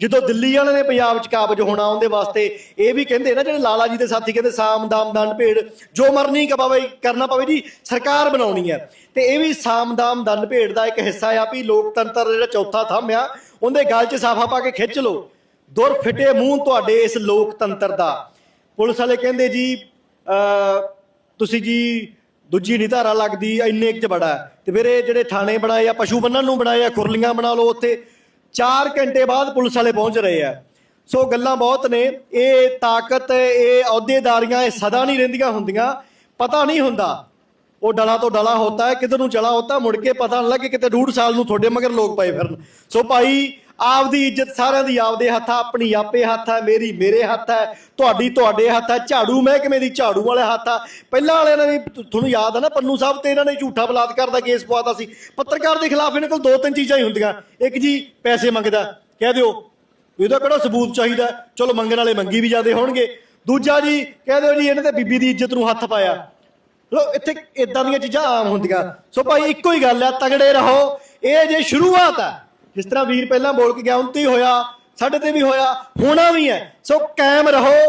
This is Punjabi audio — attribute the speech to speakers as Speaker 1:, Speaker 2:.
Speaker 1: ਜਦੋਂ ਦਿੱਲੀ ਵਾਲਿਆਂ ਨੇ ਪੰਜਾਬ 'ਚ ਕਾਬਜ ਹੋਣਾ ਉਹਦੇ ਵਾਸਤੇ, ਇਹ ਵੀ ਕਹਿੰਦੇ ਨਾ ਜਿਹੜੇ ਲਾਲਾ ਜੀ ਦੇ ਸਾਥੀ ਕਹਿੰਦੇ ਸਾਮ ਦਾਮ ਦੰਡ ਭੇੜ ਜੋ ਮਰਨੀ ਕਪਾਵੇ ਕਰਨਾ ਪਵੇ ਜੀ, ਸਰਕਾਰ ਬਣਾਉਣੀ ਹੈ। ਤੇ ਇਹ ਵੀ ਸਾਮ ਦਾਮ ਦੰਡ ਭੇੜ ਦਾ ਇੱਕ ਹਿੱਸਾ ਆ ਵੀ ਲੋਕਤੰਤਰ ਜਿਹੜਾ ਚੌਥਾ ਥੰਮ ਆ, ਉਹਦੇ ਗੱਲ 'ਚ ਸਾਫਾ ਪਾ ਕੇ ਖਿੱਚ ਲਓ। ਦੁਰ ਫਿਟੇ ਮੂੰਹ ਤੁਹਾਡੇ ਇਸ ਲੋਕਤੰਤਰ ਦਾ। ਪੁਲਿਸ ਵਾਲੇ ਕਹਿੰਦੇ ਜੀ ਤੁਸੀਂ ਜੀ, ਦੂਜੀ ਨਹੀਂ ਧਾਰਾ ਲੱਗਦੀ, ਇੰਨੇ ਕੁ ਚ ਬੜਾ। ਹੈ। ਤੇ ਫਿਰ ਇਹ ਜਿਹੜੇ ਥਾਣੇ ਬਣਾਏ ਆ, ਪਸ਼ੂ ਬੰਨਣ ਨੂੰ ਬਣਾਏ ਆ, ਖੁਰਲੀਆਂ ਬਣਾ ਲਓ ਉੱਥੇ। 4 ਘੰਟੇ ਬਾਅਦ ਪੁਲਿਸ ਵਾਲੇ ਪਹੁੰਚ ਰਹੇ ਆ। ਸੋ ਗੱਲਾਂ ਬਹੁਤ ਨੇ। ਇਹ ਤਾਕਤ, ਇਹ ਅਹੁਦੇਦਾਰੀਆਂ, ਇਹ ਸਦਾ ਨਹੀਂ ਰਹਿੰਦੀਆਂ ਹੁੰਦੀਆਂ। ਪਤਾ ਨਹੀਂ ਹੁੰਦਾ। ਉਹ ਡਲਾ ਤੋਂ ਡਲਾ ਹੁੰਦਾ ਹੈ, ਕਿਧਰ ਨੂੰ ਚਲਾ ਹੁੰਦਾ। ਮੁੜ ਕੇ ਪਤਾ ਨਾ ਲੱਗੇ ਕਿਤੇ ਡੂਢ ਸਾਲ ਨੂੰ ਤੁਹਾਡੇ ਮਗਰ ਲੋਕ ਪਏ ਫਿਰਨ। ਸੋ ਭਾਈ ਆਪਦੀ ਇੱਜ਼ਤ ਸਾਰਿਆਂ ਦੀ ਆਪਦੇ ਹੱਥ ਆ, ਆਪਣੀ ਆਪੇ ਹੱਥ ਹੈ ਮੇਰੀ ਮੇਰੇ ਹੱਥ ਹੈ ਤੁਹਾਡੀ ਤੁਹਾਡੇ ਹੱਥ ਹੈ ਝਾੜੂ ਮਹਿਕਮੇ ਦੀ ਝਾੜੂ ਵਾਲੇ ਹੱਥ ਆ। ਪਹਿਲਾਂ ਵਾਲਿਆਂ ਨੇ ਤੁਹਾਨੂੰ ਯਾਦ ਆ ਨਾ ਪੰਨੂ ਸਾਹਿਬ ਤੇ ਇਹਨਾਂ ਨੇ ਝੂਠਾ ਬਲਾਤਕਾਰ ਦਾ ਕੇਸ ਪਵਾਤਾ ਸੀ। ਪੱਤਰਕਾਰ ਦੇ ਖਿਲਾਫ ਇਹਨਾਂ ਕੋਲ ਦੋ ਤਿੰਨ ਚੀਜ਼ਾਂ ਹੀ ਹੁੰਦੀਆਂ। ਇੱਕ ਜੀ ਪੈਸੇ ਮੰਗਦਾ, ਕਹਿ ਦਿਓ ਇਹਦਾ ਕਿਹੜਾ ਸਬੂਤ ਚਾਹੀਦਾ? ਚਲੋ ਮੰਗਣ ਵਾਲੇ ਮੰਗੀ ਵੀ ਜਾਂਦੇ ਹੋਣਗੇ। ਦੂਜਾ ਜੀ, ਕਹਿ ਦਿਓ ਜੀ, ਇਹਨਾਂ ਤੇ ਬੀਬੀ ਦੀ ਇੱਜ਼ਤ ਨੂੰ ਹੱਥ ਪਾਇਆ। ਲੋ ਇੱਥੇ ਇਦਾਂ ਦੀਆਂ ਚੀਜ਼ਾਂ ਆਮ ਹੁੰਦੀਆਂ। ਸੋ ਭਾਈ, ਇੱਕੋ ਹੀ ਗੱਲ ਆ, ਤਗੜੇ ਰਹੋ। ਇਹ ਜੇ ਸ਼ੁਰੂਆਤ ਆ ਜਿਸ ਤਰ੍ਹਾਂ ਵੀਰ ਪਹਿਲਾਂ ਬੋਲ ਕੇ ਗਿਆ ਉਨਤੇ ਹੀ ਹੋਇਆ, ਸਾਡੇ ਤੇ ਵੀ ਹੋਇਆ, ਹੋਣਾ ਵੀ ਹੈ। ਸੋ ਕਾਇਮ ਰਹੋ।